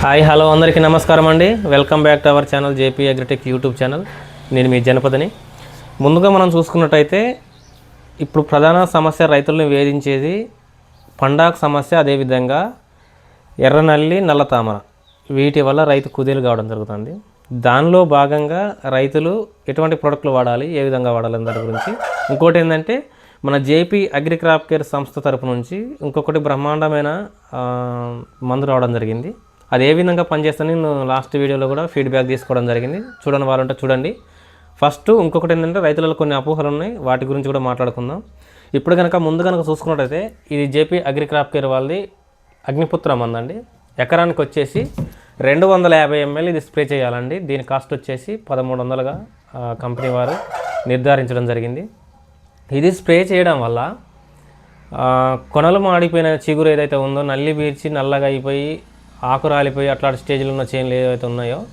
Hi hello అందరికీ నమస్కారం అండి. Welcome back to our channel JP agritech YouTube channel. నేను మీ జనపదని ముందుగా మనం చూసుకున్నట్టయితే ఇప్పుడు ప్రధాన సమస్య రైతులను వేధించేది పండాకు సమస్య అదేవిధంగా ఎర్రనల్లి నల్ల తామర. వీటి వల్ల రైతు కుదేలు కావడం జరుగుతుంది. దానిలో భాగంగా రైతులు ఎటువంటి ప్రోడక్ట్లు వాడాలి ఏ విధంగా వాడాలి దాని గురించి. ఇంకోటి ఏంటంటే మన జేపీ అగ్రిక్రాప్ కేర్ సంస్థ తరపు నుంచి ఇంకొకటి బ్రహ్మాండమైన మందు రావడం జరిగింది. అది ఏ విధంగా పనిచేస్తుందని నేను లాస్ట్ వీడియోలో కూడా ఫీడ్బ్యాక్ తీసుకోవడం జరిగింది. చూడని వాళ్ళంటే చూడండి. ఫస్ట్ ఇంకొకటి ఏంటంటే రైతులలో కొన్ని అపోహలు ఉన్నాయి. వాటి గురించి కూడా మాట్లాడుకుందాం. ఇప్పుడు కనుక ముందు కనుక చూసుకున్నట్టయితే ఇది జేపీ అగ్రిక్రాప్ కేర్ వాళ్ళది అగ్నిపుత్ర మందండి. ఎకరానికి వచ్చేసి రెండు వందల యాభై ఎంఎల్ ఇది స్ప్రే చేయాలండి. దీని కాస్ట్ వచ్చేసి పదమూడు వందలుగా కంపెనీ వారు నిర్ధారించడం జరిగింది. ఇది స్ప్రే చేయడం వల్ల కొనలు మాడిపోయిన చిగురు ఏదైతే ఉందో నల్లి బీర్చి నల్లగా అయిపోయి ఆకు రాలిపోయి అట్లాంటి స్టేజ్లో ఉన్న చైన్లు ఏవైతే ఉన్నాయో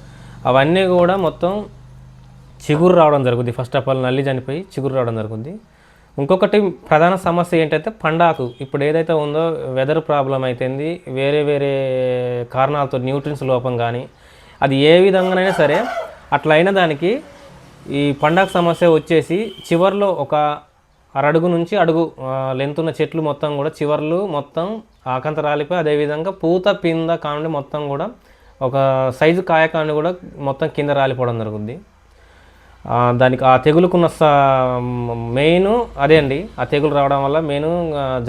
అవన్నీ కూడా మొత్తం చిగురు రావడం జరుగుతుంది ఫస్ట్ ఆఫ్ ఆల్ నల్లి చనిపోయి చిగురు రావడం జరుగుతుంది ఇంకొకటి ప్రధాన సమస్య ఏంటంటే పండాకు. ఇప్పుడు ఏదైతే ఉందో వెదర్ ప్రాబ్లం అయితేంది వేరే వేరే కారణాలతో న్యూట్రిన్స్ లోపం కానీ అది ఏ విధంగానైనా సరే అట్లయిన దానికి ఈ పండాకు సమస్య వచ్చేసి చివర్లో ఒక అరడుగు నుంచి అడుగు లెంత్ ఉన్న చెట్లు మొత్తం కూడా చివర్లు మొత్తం ఆకంత రాలిపోయి అదేవిధంగా పూత పింద కానుండి మొత్తం కూడా ఒక సైజు కాయ కాండి కూడా మొత్తం కింద రాలిపోవడం జరుగుద్ది. దానికి ఆ తెగులుకున్న మెయిన్ అదే అండి. ఆ తెగులు రావడం వల్ల మెయిన్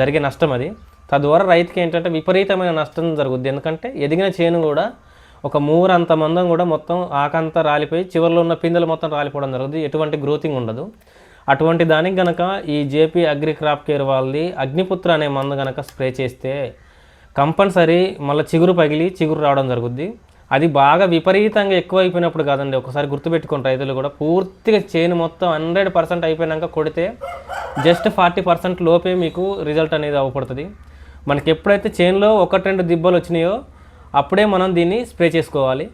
జరిగే నష్టం అది. తద్వారా రైతుకి ఏంటంటే విపరీతమైన నష్టం జరుగుద్ది. ఎందుకంటే ఎదిగిన చేను కూడా ఒక మూరంత మందం కూడా మొత్తం ఆకంతా రాలిపోయి చివరిలో ఉన్న పిందెలు మొత్తం రాలిపోవడం జరుగుతుంది ఎటువంటి గ్రోతింగ్ ఉండదు. అటువంటి దానికి గనక ఈ జేపీ అగ్రి క్రాప్ కేర్ వాళ్ళది అగ్నిపుత్ర అనే మందు గనక స్ప్రే చేస్తే కంపల్సరీ మళ్ళీ చిగురు పగిలి చిగురు రావడం జరుగుద్ది. అది బాగా విపరీతంగా ఎక్కువ అయిపోయినప్పుడు కాదండి ఒకసారి గుర్తుపెట్టుకోండి రైతులు కూడా. పూర్తిగా చేను మొత్తం హండ్రెడ్ పర్సెంట్ అయిపోయినాక కొడితే జస్ట్ ఫార్టీ పర్సెంట్ లోపే మీకు రిజల్ట్ అనేది అవ్వబడుతుంది మనకి ఎప్పుడైతే చేనులో ఒకటి రెండు దిబ్బలు వచ్చినాయో అప్పుడే మనం దీన్ని స్ప్రే చేసుకోవాలి.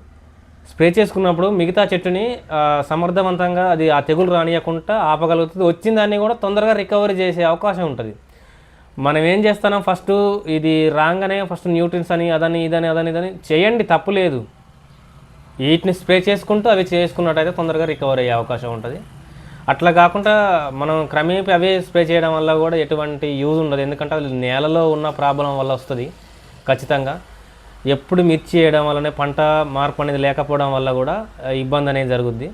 స్ప్రే చేసుకున్నప్పుడు మిగతా చెట్టుని సమర్థవంతంగా అది ఆ తెగులు రానియకుండా ఆపగలుగుతుంది. వచ్చిన దాన్ని కూడా తొందరగా రికవరీ చేసే అవకాశం ఉంటుంది. మనం ఏం చేస్తున్నాం? ఫస్ట్ ఇది రాగానే ఫస్ట్ న్యూట్రిన్స్ అని అదని ఇదని అదని ఇదని చేయండి తప్పు లేదు. వీటిని స్ప్రే చేసుకుంటూ అవి చేసుకున్నట్టయితే తొందరగా రికవర్ అయ్యే అవకాశం ఉంటుంది. అట్లా కాకుండా మనం క్రమేపీ అవే స్ప్రే చేయడం వల్ల కూడా ఎటువంటి యూజ్ ఉండదు. ఎందుకంటే అది నేలలో ఉన్న ప్రాబ్లం వల్ల వస్తుంది ఖచ్చితంగా. ఎప్పుడు మిర్చి చేయడం వల్లనే పంట మార్పు అనేది లేకపోవడం వల్ల కూడా ఇబ్బంది అనేది జరుగుద్ది.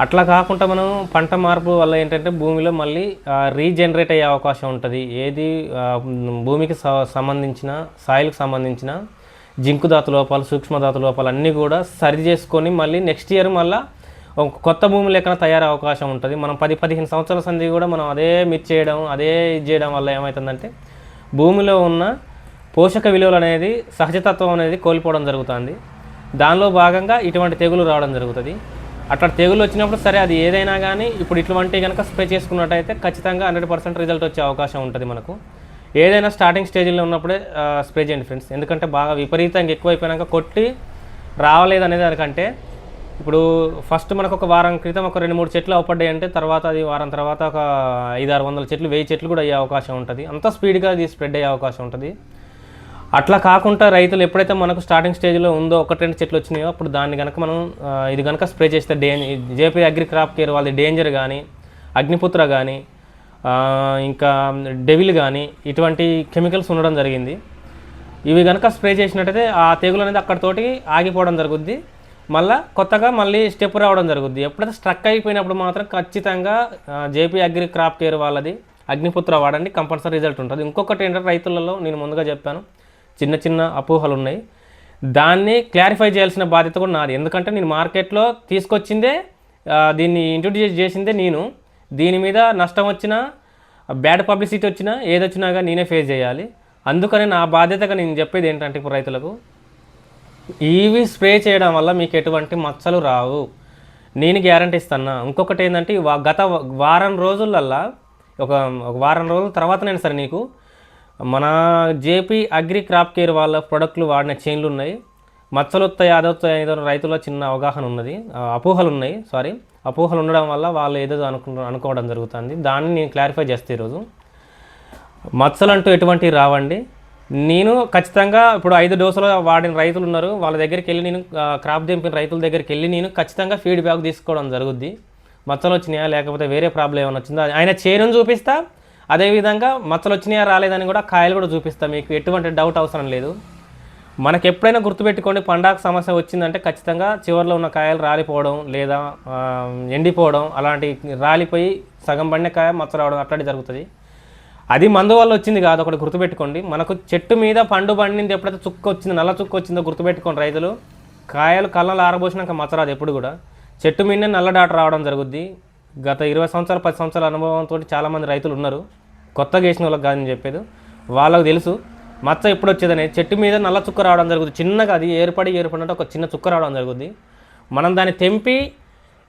అట్లా కాకుండా మనం పంట మార్పు వల్ల ఏంటంటే భూమిలో మళ్ళీ రీజనరేట్ అయ్యే అవకాశం ఉంటుంది. ఏది భూమికి స- సంబంధించిన సాయిల్కి సంబంధించిన జింకు ధాతు లోపాలు సూక్ష్మదాత లోపాలు అన్నీ కూడా సరి చేసుకొని మళ్ళీ నెక్స్ట్ ఇయర్ మళ్ళీ ఒక కొత్త భూమి లెక్కన తయారయ్యే అవకాశం ఉంటుంది. మనం పది పదిహేను సంవత్సరాల సంది కూడా మనం అదే మిర్చి చేయడం అదే ఇది చేయడం వల్ల ఏమవుతుందంటే భూమిలో ఉన్న పోషక విలువలు అనేది సహజతత్వం అనేది కోల్పోవడం జరుగుతుంది. దానిలో భాగంగా ఇటువంటి తెగులు రావడం జరుగుతుంది. అట్లా తెగులు వచ్చినప్పుడు సరే అది ఏదైనా కానీ ఇప్పుడు ఇటువంటి కనుక స్ప్రే చేసుకున్నట్టయితే ఖచ్చితంగా హండ్రెడ్ పర్సెంట్ రిజల్ట్ వచ్చే అవకాశం ఉంటుంది మనకు. ఏదైనా స్టార్టింగ్ స్టేజ్లో ఉన్నప్పుడే స్ప్రే చేయండి ఫ్రెండ్స్. ఎందుకంటే బాగా విపరీతంగా ఎక్కువైపోయినాక కొట్టి రావలేదు అనేది దానికంటే ఇప్పుడు ఫస్ట్ మనకు ఒక వారం క్రితం ఒక రెండు మూడు చెట్లు అవపడ్డాయి అంటే తర్వాత అది వారం తర్వాత ఒక ఐదు ఆరు వందల చెట్లు వెయ్యి చెట్లు కూడా అయ్యే అవకాశం ఉంటుంది. అంత స్పీడ్గా అది స్ప్రెడ్ అయ్యే అవకాశం ఉంటుంది. అట్లా కాకుండా రైతులు ఎప్పుడైతే మనకు స్టార్టింగ్ స్టేజ్లో ఉందో ఒకటి రెండు చెట్లు వచ్చినాయో అప్పుడు దాన్ని కనుక మనం ఇది కనుక స్ప్రే చేస్తే danger JP agri crop care వాళ్ళది డేంజర్ కానీ అగ్నిపుత్ర కానీ ఇంకా డెవిల్ కానీ ఇటువంటి కెమికల్స్ ఉండడం జరిగింది. ఇవి కనుక స్ప్రే చేసినట్టయితే ఆ తెగులు అనేది అక్కడతోటి ఆగిపోవడం జరుగుద్ది. మళ్ళీ కొత్తగా మళ్ళీ స్టెప్ రావడం జరుగుద్ది. ఎప్పుడైతే స్ట్రక్ అయిపోయినప్పుడు మాత్రం ఖచ్చితంగా జేపీ అగ్రి క్రాప్ కేర్ వాళ్ళది అగ్నిపుత్ర వాడండి కంపల్సరీ రిజల్ట్ ఉంటుంది. ఇంకొకటి ఏంటంటే రైతులలో నేను ముందుగా చెప్పాను. చిన్న చిన్న అపోహలు ఉన్నాయి. దాన్ని క్లారిఫై చేయాల్సిన బాధ్యత కూడా నాది. ఎందుకంటే నేను మార్కెట్లో తీసుకొచ్చిందే దీన్ని ఇంట్రొడ్యూస్ చేసిందే నేను. దీని మీద నష్టం వచ్చినా బ్యాడ్ పబ్లిసిటీ వచ్చినా ఏదొచ్చినా కానీ నేనే ఫేస్ చేయాలి. అందుకని నా బాధ్యతగా నేను చెప్పేది ఏంటంటే ఇప్పుడు రైతులకు ఇవి స్ప్రే చేయడం వల్ల మీకు ఎటువంటి మచ్చలు రావు. నేను గ్యారంటీ ఇస్తున్నా. ఇంకొకటి ఏంటంటే గత వారం రోజులల్లా ఒక ఒక వారం రోజుల తర్వాత నేను సరే నీకు మన జేపీ అగ్రి క్రాప్ కేర్ వాళ్ళ ప్రొడక్ట్లు వాడిన చైన్లు ఉన్నాయి. మచ్చలు వస్తాయి ఏదో రైతుల చిన్న అవగాహన ఉన్నది. అపోహలు ఉన్నాయి సారీ. అపోహలు ఉండడం వల్ల వాళ్ళు ఏదో అనుకు అనుకోవడం జరుగుతుంది. దాన్ని నేను క్లారిఫై చేస్తే ఈరోజు. మచ్చలు అంటూ ఎటువంటివి రావండి. నేను ఖచ్చితంగా ఇప్పుడు ఐదు డోసులు వాడిన రైతులు ఉన్నారు. వాళ్ళ దగ్గరికి వెళ్ళి నేను క్రాప్ దింపిన రైతుల దగ్గరికి వెళ్ళి నేను ఖచ్చితంగా ఫీడ్బ్యాక్ తీసుకోవడం జరుగుద్ది. మచ్చలు వచ్చినాయా లేకపోతే వేరే ప్రాబ్లం ఏమైనా వచ్చిందా? ఆయన చేయను చూపిస్తా అదేవిధంగా మచ్చలు వచ్చినాయా రాలేదని కూడా కాయలు కూడా చూపిస్తాం. మీకు ఎటువంటి డౌట్ అవసరం లేదు. మనకు ఎప్పుడైనా గుర్తుపెట్టుకోండి పండాకు సమస్య వచ్చిందంటే ఖచ్చితంగా చివరిలో ఉన్న కాయలు రాలిపోవడం లేదా ఎండిపోవడం అలాంటి రాలిపోయి సగం పడిన కాయ మచ్చ రావడం అట్లాంటి జరుగుతుంది. అది మందు వల్ల వచ్చింది కాదు ఒకటి గుర్తుపెట్టుకోండి. మనకు చెట్టు మీద పండు పండింది ఎప్పుడైతే చుక్క వచ్చిందో నల్ల చుక్క వచ్చిందో గుర్తుపెట్టుకోండి రైతులు. కాయలు కళ్ళలు ఆరబోసినాక మచ్చరాదు ఎప్పుడు కూడా. చెట్టు మీదనే నల్ల డాట రావడం జరుగుద్ది. గత ఇరవై సంవత్సరాలు పది సంవత్సరాల అనుభవంతో చాలామంది రైతులు ఉన్నారు. కొత్తగా వేసిన వాళ్ళకి కాదని చెప్పేది. వాళ్ళకి తెలుసు మచ్చ ఎప్పుడు వచ్చేదని. చెట్టు మీద నల్ల చుక్క రావడం జరుగుతుంది. చిన్నగా అది ఏర్పడి ఏర్పడినట్టు ఒక చిన్న చుక్క రావడం జరుగుతుంది. మనం దాన్ని తెంపి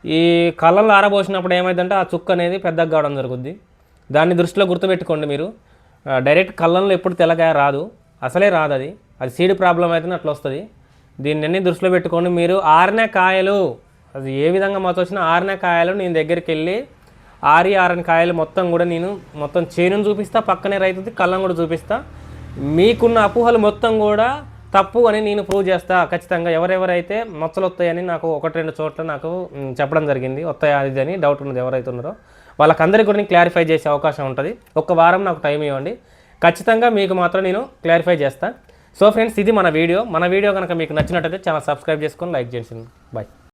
ఈ కళ్ళల్లో ఆరబోసినప్పుడు ఏమైందంటే ఆ చుక్క అనేది పెద్దగా కావడం జరుగుద్ది దాన్ని దృష్టిలో గుర్తుపెట్టుకోండి మీరు. డైరెక్ట్ కళ్ళల్లో ఎప్పుడు తెల్లగా రాదు. అసలే రాదు అది. అది సీడ్ ప్రాబ్లం అయితేనే అట్లా వస్తుంది. దీన్ని అన్ని దృష్టిలో పెట్టుకోండి. మీరు ఆరిన కాయలు అది ఏ విధంగా మాతో వచ్చినా ఆరిన కాయలు నేను దగ్గరికి వెళ్ళి ఆరి ఆరని కాయలు మొత్తం కూడా నేను మొత్తం చేనును చూపిస్తా పక్కనే రైతుది కళ్ళం కూడా చూపిస్తా. మీకున్న అపోహలు మొత్తం కూడా తప్పు అని నేను ప్రూవ్ చేస్తా ఖచ్చితంగా. ఎవరెవరైతే మచ్చలు వస్తాయని నాకు ఒకటి రెండు చోట్ల నాకు చెప్పడం జరిగింది. వస్తాయా ఇది అని డౌట్ ఉన్నది ఎవరైతే ఉన్నారో. వాళ్ళకందరికీ కూడా నేను క్లారిఫై చేసే అవకాశం ఉంటుంది. ఒక వారం నాకు టైం ఇవ్వండి. ఖచ్చితంగా మీకు మాత్రం నేను క్లారిఫై చేస్తా. సో ఫ్రెండ్స్ ఇది మన వీడియో. మన వీడియో కనుక మీకు నచ్చినట్టయితే ఛానల్ సబ్స్క్రైబ్ చేసుకొని లైక్ చేసింది బాయ్